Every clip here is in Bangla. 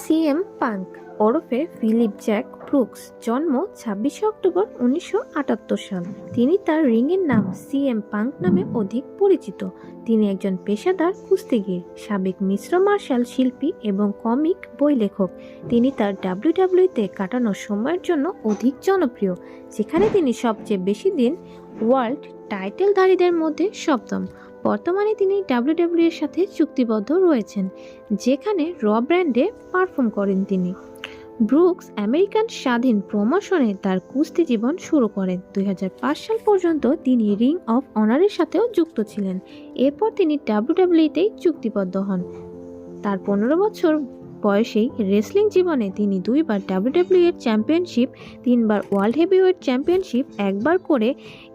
সিএম পাঙ্ক, ওরফে ফিলিপ জ্যাক ব্রুকস, জন্ম ছাব্বিশে অক্টোবর উনিশশো আটাত্তর সাল। তিনি তার রিংয়ের নাম সিএম পাঙ্ক নামে অধিক পরিচিত। তিনি একজন পেশাদার কুস্তিগির, সাবেক মিশ্র মার্শাল শিল্পী এবং কমিক বই লেখক তিনি তার ডাব্লিউডাব্লিউতে কাটানো সময়ের জন্য অধিক জনপ্রিয়, যেখানে তিনি সবচেয়ে বেশি দিন ওয়ার্ল্ড টাইটেলধারীদের মধ্যে সপ্তম। বর্তমানে তিনি ডাব্লিউডাব্লিউ এর সাথে চুক্তিবদ্ধ রয়েছেন, যেখানে র ব্র্যান্ডে পারফর্ম করেন তিনি। ব্রুকস আমেরিকান স্বাধীন প্রমোশনে তার কুস্তি জীবন শুরু করেন। দুই হাজার পাঁচ সাল পর্যন্ত তিনি রিং অফ অনারের সাথেও যুক্ত ছিলেন। এরপর তিনি ডাব্লিউডাব্লিউতেই চুক্তিবদ্ধ হন। তার পনেরো বছর বয়সেই রেসলিং জীবনে তিনি দুইবার ডাব্লিউডাব্লিউ এর চ্যাম্পিয়নশিপ তিনবার ওয়ার্ল্ড হেভিওয়েট চ্যাম্পিয়নশিপ একবার করে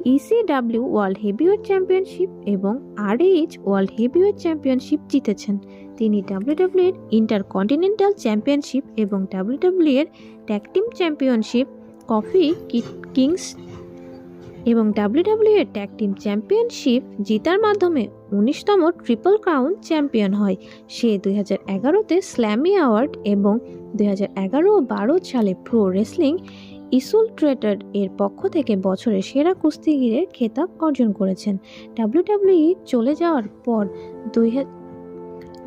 ইসিডাব্লিউ ওয়ার্ল্ড হেভিওয়েট চ্যাম্পিয়নশিপ এবং আরএইচ ওয়ার্ল্ড হেভিওয়েট চ্যাম্পিয়নশিপ জিতেছেন। তিনি ডাব্লিউডাব্লিউ এর ইন্টারকন্টিনেন্টাল চ্যাম্পিয়নশিপ এবং ডাব্লিউডাব্লিউ এর tag team championship coffee kings এবং ডাব্লিউডাব্লিউ এর ট্যাগ টিম চ্যাম্পিয়নশিপ জিতার মাধ্যমে উনিশতম ট্রিপল ক্রাউন চ্যাম্পিয়ন হয়। সে দুই হাজার এগারোতে স্ল্যামি অ্যাওয়ার্ড এবং দুই হাজার এগারো ও বারো সালে প্রো রেসলিং ইসুল ট্রেটার এর পক্ষ থেকে বছরের সেরা কুস্তিগিরের খেতাব অর্জন করেছেন। ডাব্লিউডাব্লিউই চলে যাওয়ার পর দুই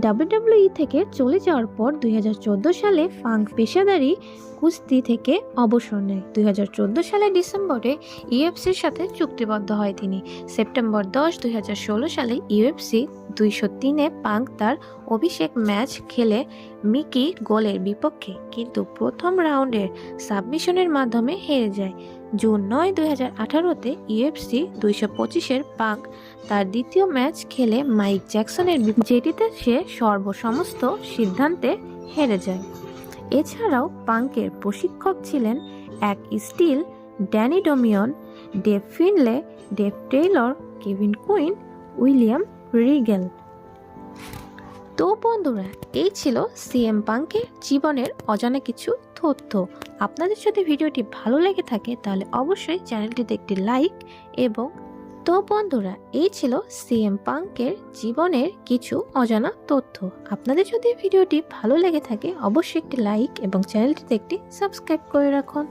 ডাব্লিউডাব্লিউই থেকে চলে যাওয়ার পর দুই হাজার চোদ্দ সালে ফাঙ্ক পেশাদারি কুস্তি থেকে অবসর নেয়। দু হাজার চোদ্দ সালের ডিসেম্বরে ইউএফসির সাথে চুক্তিবদ্ধ হয় তিনি। সেপ্টেম্বর দশ, দুই সালে ইউএফসি দুইশো তিনে পাঙ্ক তার অভিষেক ম্যাচ খেলে মিকি গোলের বিপক্ষে, কিন্তু প্রথম রাউন্ডের সাবমিশনের মাধ্যমে হেরে যায়। জুন নয়, দুই হাজার আঠারোতে ইউএফসি দুইশো পঁচিশের পাক। তার দ্বিতীয় ম্যাচ খেলে মাইক জ্যাকসনের যেটিতে সে সর্বসমস্ত সিদ্ধান্তে হেরে যায়। এছাড়াও পাঙ্কের প্রশিক্ষক ছিলেন Ace Steel Danny Dominion, Dave Finlay Dave Taylor, Kevin Quinn, William Regal. তো বন্ধুরা, এই ছিল সিএম পাঙ্কের জীবনের অজানা কিছু তথ্য। আপনাদের যদি ভিডিওটি ভালো লেগে থাকে, তাহলে অবশ্যই চ্যানেলটিতে একটি লাইক এবং তো বন্ধুরা, এই ছিল সিএম পাঙ্কের জীবনের কিছু অজানা তথ্য। আপনাদের যদি ভিডিওটি ভালো লেগে থাকে, অবশ্যই একটি লাইক এবং চ্যানেলটিতে একটি সাবস্ক্রাইব করে রাখুন।